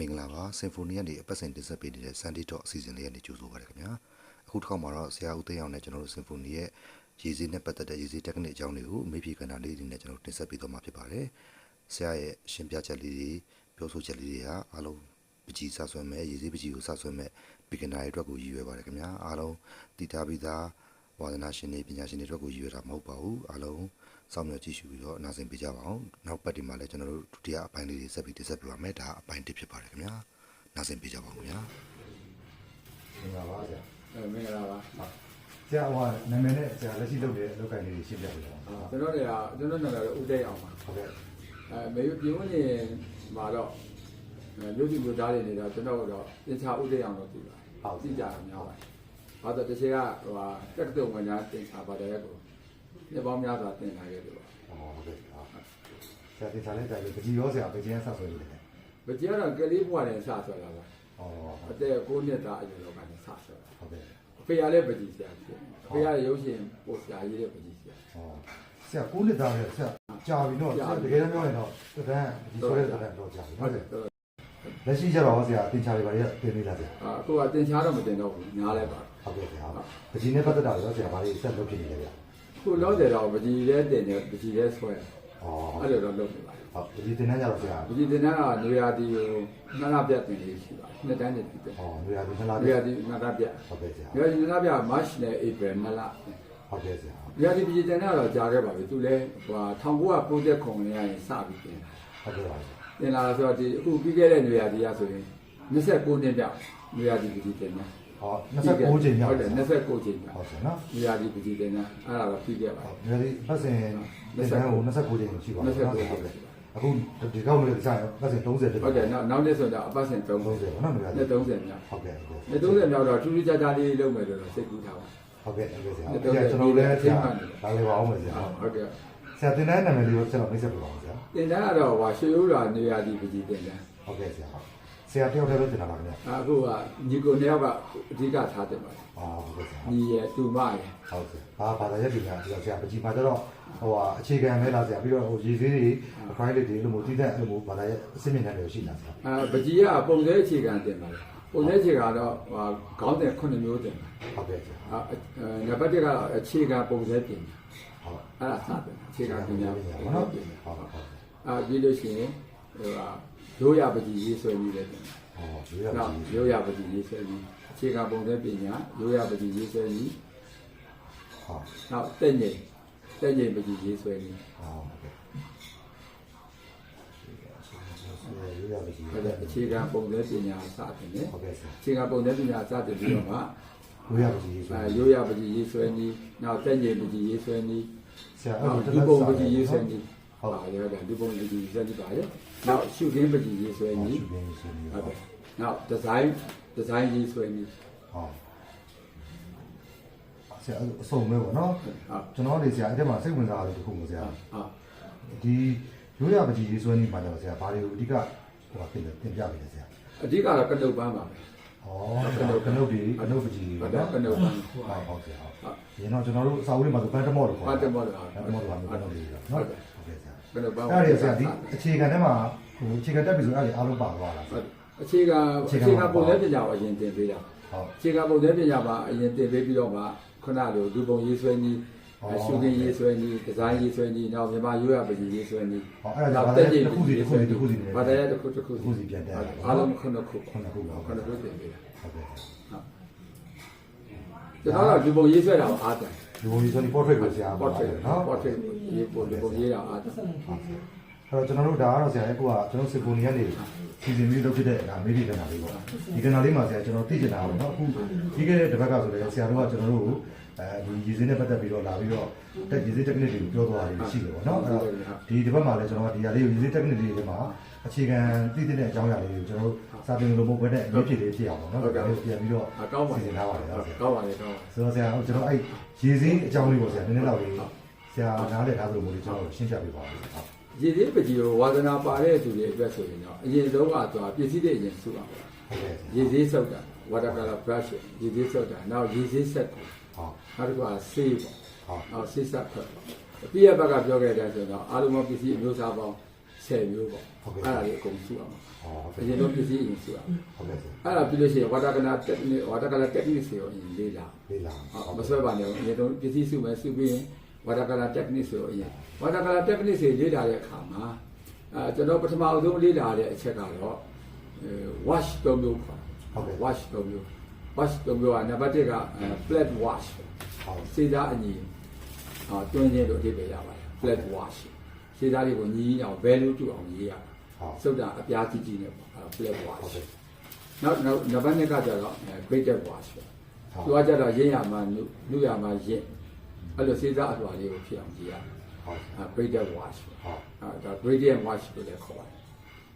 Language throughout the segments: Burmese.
မင်္ဂလာပါစင်ဖိုနီကနေအပတ်စဉ်တင်ဆက်ပေးနေတဲ့ Sunday Talk အစီအစဉ်လေးကနေကြိုဆိုပါရခင်ဗျာအခုတစ်ခေါက်မှာတော့ဆရာဦးသိန်းအောင်နဲ့ကျွန်တော်တို့စင်ဖိုနီရဲ့ရည်စည်းနဲ့ပတ်သက်တဲ့ရည်စည်း technique အကြောင်းတွေကိုမေးဖြေကဏ္ဍလေးတွေနဲ့ကျွန်တော်တို့တင်ဆက်ပေးသွားမှာဖြစ်ပါတယ်ဆရာရဲ့ရှင်းပြချက်လေးတွေပြောဆိုချက်လေးတွေဟာအားလုံးပကြီးစဆွဲမဲ့ရည်စည်းပကြီးကိုစဆွဲမဲ့ beginner တွေအတွက်ကိုရည်ရွယ်ပါတယ်ခင်ဗျာအားလုံးတည်ထားပြီးသားဝါသနာရှင်တွေပညာရှင်တွေအတွက်ကိုရည်ရွယ်တာမဟုတ်ပါဘူးအားလုံး စောင့်မျှော်ကြည့်ရှုပြီးတော့နားဆင်ပေးကြပါအောင်နောက်ပတ်ဒီမှာလည်းကျွန်တော်တို့ဒုတိယအပိုင်းလေးတွေဆက်ပြီးတင်ဆက်ပြပါမယ်ဒါအပိုင်းတစ်ဖြစ်ပါတယ်ခင်ဗျာနားဆင်ပေးကြပါဦးခင်ဗျာမင်္ဂလာပါဗျာအဲမင်္ဂလာပါဆရာဟိုနာမည်နဲ့ဆရာလက်ရှိလုပ်တဲ့အလုပ်ကိုင်လေးတွေရှင်းပြပေးပါဦးကျွန်တော်တွေကကျွန်တော်နာမည်ကဦးတိတ်အောင်ပါဟုတ်ကဲ့အဲမေယပြုံးနေမှာတော့အဲလူကြီးလူသားတွေနေတော့ကျွန်တော်တော့သင်္ချာဦးတိတ်အောင်လို့သိပါသိကြတာများပါတယ်ဘာလို့တစ်ချက်ကဟိုဟာတက္ကသိုလ်ဝင်သားသင်္ချာပါတယ်ကို နှစ်ပေါင်းများစွာသင်လာခဲ့တယ်ပါဟောဟုတ်ကဲ့ဟာဆရာတင်စားလိုက်တယ်ပကြီးရောဆရာပကြီးရဆက်ဆွဲနေတယ်မကြည့်တော့ကလေးဘွားနဲ့စဆွဲလာပါဟောအသက်9နှစ်သားအရွယ်လောက်ကနေစဆွဲလာဟုတ်ကဲ့အဖေရလည်းပကြီးဆရာဖြစ်အဖေရရုပ်ရှင်ပို့ဆရာကြီးတဲ့ပကြီးဆရာဟောဆရာကိုနှစ်သားရဲ့ဆရာကြာပြီတော့ဆရာတကယ်တမ်းပြောရင်တော့တန်းဒီဆိုတဲ့တန်းတော့ကြာပြီဟုဟုတ်တ်တယ်ကဲ့လက်ရှိကျတော့ဆရာတင်ချာတွေပါလေတင်ပေးလာဆရာအခုကသင်္ချာတော့မတင်တော့ဘူးညားလဲပါဟုတ်ကဲ့ဆရာပကြီးနဲ့ပတ်သက်တာရောဆရာဘာလေးဆက်လုပ်ဖြစ်နေလဲဗျာ ခုလောတယ်တော့ပကြီးလဲတင်တယ်ပကြီးလဲဆွဲဟောအဲ့လိုတော့လုပ်နေပါဟုတ်ပကြီးတင်တန်းကြတော့ဆရာပကြီးတင်တာကနေရာတီကိုနှစ်လပြတ်တင်လေးရှိပါနှစ်တန်းတင်တင်ဟောနေရာဒီနှစ်လားနေရာတီနှစ်လပြတ်ဟုတ်ကဲ့ဆရာနေရာတီနှစ်လပြတ် March နဲ့ April နှစ်လဟုတ်ကဲ့ဆရာနေရာတီပကြီးတင်တာတော့ကြာခဲ့ပါပြီသူလဲဟို1990ခုနှစ်ရရင်စပြီးတင်တာဟုတ်ကဲ့ပါဆရာတင်လာဆိုတော့ဒီအခုပြီးခဲ့တဲ့နေရာတီကဆိုရင်29နှစ်ပြည့်နေရာတီပကြီးတင်တာ ဟော29ချိန်မြောက်ဟုတ်တယ်29ချိန်မြောက်ဟုတ်ဆရာနော်နေရာတီပကြီးတင်တာအဲ့ဒါတော့ပြီးခဲ့ပါဟုတ်ဒီပတ်စဉ်ဒီကံကို29ချိန်ရှိပါဘူး29ဟုတ်ဟုတ်ကဲ့တယ်အခုဒီကောက်လို့ကြာရောပတ်စဉ်30ဖြစ်ဟုတ်တယ်နောက်နောက်နေ့ဆိုတော့အပတ်စဉ်30 30ပေါ့နော်နေရာနဲ့30မြောက်ဟုတ်ကဲ့ဟုတ်နဲ့30မြောက်တော့ထူးထူးခြားခြားလေးလုပ်မယ်လို့တော့စိတ်ကူးထားပါကဲ့ဟုတ်ကဲ့ဆရာကျွန်တော်လည်းဆရာဒါလေးပါအောင်မယ်ဆရာဟုတ်ကဲ့ဆရာတင်တဲ့နာမည်လေးကိုကျွန်တော်မိတ်ဆက်ပြပါအောင်ဆရာတင်တန်းကတော့ဟိုရွှေရိုးတော်နေရာဒီပကြီးတင်တန်းဟုတ်ကဲ့ဆရာ ဆရာတယောက်တည်းပဲတင်တာပါခင်ဗျာအခုကညီကိုနှစ်ယောက်ကအဓိကထားတင်ပါတယ်အာဟုတ်ကဲ့ဆရာညီရဲ့တူမရဲ့ဟုတ်ကဲ့ဘာဘာသာရက်ဒီကဆရာပကြီးမှာကျတော့ဟိုဟာအခြေခံမဲလားဆရာပြီးတော့ဟိုရည်သေးတွေအခိုင်းလေးတွေလို့မို့တည်တဲ့အလို့ဘာသာရက်အစစ်မြင့်တဲ့တွေရှိလားဆရာအဲပကြီးကပုံစံအခြေခံတင်ပါတယ်ပုံစံအခြေခံတော့ဟိုခေါင်းတဲ့9မျိုးတင်တယ်ဟုတ်ကဲ့ဆရာအဲနံပါတ်1ကတော့အခြေခံပုံစံပြင်ဟုတ်အဲ့ဒါစတယ်အခြေခံပညာပြင်ဟုတ်နော်ဟုတ်ဟုတ်အာပြီးလို့ရှိရင် ဟိုကရိုးရပကြီးရေးဆွဲပြီးတယ်တင်ဟောဒီရနောက်ကြီးရိုးရပကြီးရေးဆွဲပြီးအခြေခံပုံစံပညာရိုးရပကြီးရေးဆွဲပြီးဟောနောက်တက်ညိတက်ညိပကြီးရေးဆွဲပြီးဟောဟုတ်ကဲ့ရရကြီးဟုတ်တယ်အခြေခံပုံစံပညာစတင်တယ်ဟုတ်ကဲ့ဆရာအခြေခံပုံစံပညာစတင်ပြီးတော့မှရရကြီးဆိုအဲရိုးရပကြီးရေးဆွဲပြီးနောက်တက်ညိပကြီးရေးဆွဲပြီးဆရာနောက်အဲ့ဒီလိုပုံပကြီးရေးဆွဲပြီး ဟုတ်ပါရတယ်ဒီပုံပကြီးရေးဆွဲပြီးပါရဲ့နောက်ရှုခင်းပကြီးရေးဆွဲဟုတ်ပြီးပြီဆိုပြီးဟုတ်ဟုတ်တယ်နောက်ဒီဇိုင်းဒီဇိုင်းရေးဆွဲပြီးဟုတ်ဆရာအဆုံးမဲပေါ့နော်ဟုတ်ကျွန်တော်နေဆရာအဲ့ထဲမှာစိတ်ဝင်စားတာတခုမျိုးဆရာဟုတ်ဒီရိုးရပကြီးရေးဆွဲနေမှာတော့ဆရာဘာတွေကိုအဓိကဟိုပါပြင်တင်ပြပေးလဲဆရာအဓိကတော့ကနုတ်ပန်းပါပဲဩကနုတ်ကနုတ်ဒီကနုတ်ပကြီးဟုတ်တယ်ကနုတ်ပန်းဟုတ်ဟုတ်ဆရာဟုတ်ဒီတော့ကျွန်တော်တို့အစာအုပ်လေးမှာဆိုပန်းတမော့လို့ခေါ်ဟုတ်တယ်မော်တယ်ပန်းတမော့လို့ခေါ်တယ်ကနုတ်လေးနော်ဟုတ်ကဲ့ဆရာကနု တ်ပန်းအဲ့ဒီဆရာဒီအခြေခံထဲမှာဟိုအခြေခံတက်ပြီဆိုအဲ့ဒီအားလုံးပါသွားလားဆရာအခြေခံအခြေခံပုံစံပညာကိုအရင်တင်ပေးတာဟုတ်အခြေခံပုံစံပညာမှာအရင်တင်ပေးပြီးတော့မှခုနလိုဒီပုံရေးဆွဲနည်းရှုခင်းရေးဆွဲနည်းဒီဇိုင်းရေးဆွဲနည်းနောက်မြန်မာရိုးရပကြီးရေးဆွဲနည်းဟောအဲ့ဒါကြောင့်တစ်ခုစီတစ်ခုစီတစ်ခုစီဘာတရားတစ်ခုတစ်ခုတစ်ခုစီပြန်တက်အားလုံးခုနှစ်ခုခုနှစ်ခုပါခုနှစ်ခုတင်ပေးတာဟုတ်ကဲ့ကျွန်တော်တို့ဒီပုံရေးဆွဲတာကိုအားတယ် ဒီဘုံကြီးဆိုဒီ portrait ကိုဆရာ portrait နော် portrait ရေးပုံဒီပုံရေးတာအားတယ်အဲ့တော့ကျွန်တော်တို့ဒါကတော့ဆရာရဲ့ကိုကကျွန်တော်စစ်ပုံနေကနေစီစဉ်ပြီးလုပ်ဖြစ်တဲ့ဒါမေးဒီကနာလေးပေါ့ဒီကနာလေးမှာဆရာကျွန်တော်သိချင်တာပေါ့နော်အခုပြီးခဲ့တဲ့တစ်ပတ်ကဆိုလည်းဆရာတို့ကကျွန်တော်တို့ အဲဒီရည်စင်းနဲ့ပတ်သက်ပြီးတော့လာပြီးတော့တက်ရည်စင်း technique တွေကိုပြောသွားတာရှိတယ်ပေါ့နော်အဲ့တော့ဒီတစ်ပတ်မှာလည်းကျွန်တော်ကဒီဟာလေးကိုရည်စင်း technique လေးတွေမှာအခြေခံသိတဲ့အကြောင်းအရာလေးတွေကိုကျွန်တော်တို့စာသင်လို့မဟုတ်ဘဲနဲ့အရေးဖြစ်လေးဖြစ်အောင်ပေါ့နော်ဒါကိုပြန်ပြီးတော့အကောင်းပါစီလေစဉ်ထားပါတယ်ဟုတ်ဆရာကောင်းပါလေကောင်းပါဆိုတော့ဆရာကျွန်တော်အဲ့ရေစင်းအကြောင်းလေးပေါ့ဆရာနည်းနည်းတော့လေးဆရာနားလည်ထားသလိုမျိုးလေးကျွန်တော်ရှင်းပြပေးပါဦးဟုတ်ရည်သေးပကြီးကိုဝါသနာပါတဲ့သူတွေအတွက်ဆိုရင်တော့အရင်ဆုံးကတော့ပြည့်စည်တဲ့အရင်စုပါပဲကဲ့ရည်သေးဆုပ်တာ water color brush ရည်သေးဆုပ်တာနောက်ရည်သေးဆက်ကိုဟုတ် နောက်တစ်ခုကဆေးပေါ့ဟုတ်နောက်ဆေးဆက်ဖက်ပေါ့အပြည့်အဘက်ကပြောခဲ့တဲ့ဆိုတော့အာလုံးမပစ္စည်းအမျိုးအစားပေါင်း10 10မျိုးပေါ့ဟုတ်ကဲ့အဲ့ဒါလေးအကုန်စုအောင်ဟောဟုတ်အကဲ့ရင်တော့ပစ္စည်းအရင်စုအောင်ဟုတ်ကဲ့ဆရာအဲ့ဒါပြီးလို့ရှိရင်ဝါတာကနာတက်နစ်ဝါတာကနာတက်နစ်စီကိုအရင်လေးလာလေးလာဟုတ်မဆွဲပါနဲ့အရင်တော့ပစ္စည်းစုမယ်စုပြီးရင်ဝါတာကနာတက်နစ်စီကိုအရင်ဝါတာကနာတက်နစ်စီလေးလာတဲ့အခါမှာအဲကျွန်တော်ပထမအဆုံးလေးလာတဲ့အချက်ကတော့အဲ wash သုံးမျိုးခေါ်ဟုတ်ကဲ့ wash သုံးမျိုး wash သုံးမျိုးကနံပါတ်1ကအဲ flat wash ဟုတ်စေသားအညီအာတွင်းခြင်းလို့အဓိပ္ပာယ်ရပါတယ် flat wash စေသားတွေကိုညီးအောင် value တူအောင်ရေးရတာဟုတ်စုပ်တာအပြားကြီးကြီးနဲ့ပေါ့အဲ flat ဟုတ် wash ကဲ့နောက်နောက်နံပါတ်2ကကျတော့အဲ graded wash ပဲသူကကျတော့ရင်းရမှာနုနုရမှာရင်းအဲ့လိုစေသားအလွှာလေးကိုဖြစ်အောင်ရေးရဟုတ်အဲ graded wash ဟုတ်အဲဒါ gradient wash လို့လည်းခေါ်ပါတယ်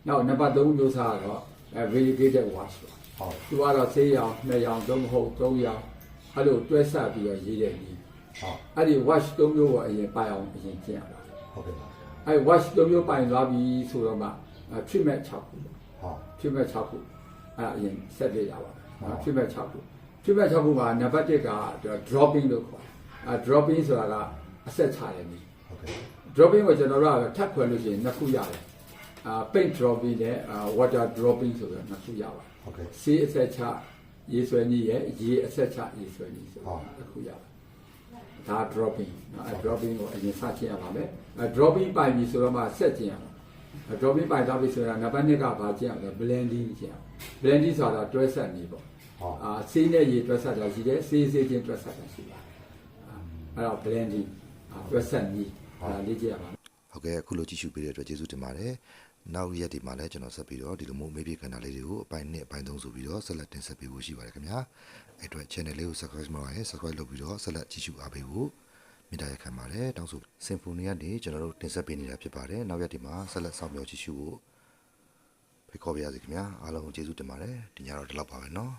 နောက်နံပါတ်3မျိုးစားကတော့ အဲ variegated wash ပါဟုတ်သူကတော့ဆေးရောင်နှစ်ရောင်သုံးမဟုတ်သုံးရောင်အဲ့လိုတွဲဆက်ပြီးတော့ရေးတဲ့နည်းဟုတ်အဲ့ဒီ wash သုံးမျိုးကိုအရင်ပိုင်အောင်အရင်ကျင့်ရပါတယ်ဟုတ်ကဲ့ပါအဲ့ wash သုံးမျိုးပိုင်သွားပြီဆိုတော့မှအဲ treatment 6ခုပေါ့ဟုတ် treatment 6ခုအဲ့ဒါအရင်ဆက်ပြရပါတယ်နော် treatment 6ခု treatment 6ခုမှာနံပါတ်1က dropping လို့ခေါ်တယ်အဲ dropping ဆိုတာကအဆက်ချတဲ့နည်းဟုတ်ကဲ့ dropping ကိုကျွန်တော်တို့ကထပ်ခွဲလို့ရှိရင်နှစ်ခုရတယ်အာ paint dropping နဲ့အာ water dropping ဆိုပြီးတော့နှစ်ခုရပါတယ်ဟုတ်ကဲ့ဆေးအဆက်ချရေဆွဲနည်းရဲ့ရေအဆက်ချရေဆွဲနည်းဆိုဟုတ်တစ်ခုရပါတယ်ဒါ dropping နော်အဲ dropping ကိုအရင်စချင်ရပါမယ်အဲ dropping ပိုင်ပြီဆိုတော့မှဆက်ကျင်ရမှာအဲ dropping ပိုင်သွားပြီဆိုတော့နံပါတ်2ကဘာကျင်ရမလဲ blending ကျင်ရအောင် blending ဆိုတာတွဲဆက်နည်းပေါ့ဟုတ်အာဆေးနဲ့ရေတွဲဆက်တာရှိတယ်ဆေးဆေးချင်းတွဲဆက်တာရှိပါတယ်အာအဲ့တော့ blending အာတွဲဆက်နည်းအဲဒါလေ့ကျင့်ရပါမယ်ဟုတ်ကဲ့အခုလိုကြည့်ရှုပေးတဲ့အတွက်ကျေးဇူးတင်ပါတယ် နောက်ရက်ဒီမှာလည်းကျွန်တော်ဆက်ပြီးတော့ဒီလိုမျိုးမေးပြေခန္ဓာလေးတွေကိုအပိုင်း1အပိုင်း3ဆိုပြီးတော့ဆက်လက်တင်ဆက်ပေးဖို့ရှိပါတယ်ခင်ဗျာအဲ့အတွက် channel လေးကို subscribe မလုပ်ရင် subscribe လုပ်ပြီးတော့ဆက်လက်ကြည့်ရှုအားပေးဖို့မေတ္တာရက်ခံပါတယ်တောင်းဆို symphony ကနေကျွန်တော်တို့တင်ဆက်ပေးနေတာဖြစ်ပါတယ်နောက်ရက်ဒီမှာဆက်လက်ဆောင်ပြောကြည့်ရှုဖို့ဖိတ်ခေါ်ပါရစေခင်ဗျာအားလုံးကိုကျေးဇူးတင်ပါတယ်ဒီညတော့ဒီလောက်ပါပဲเนาะ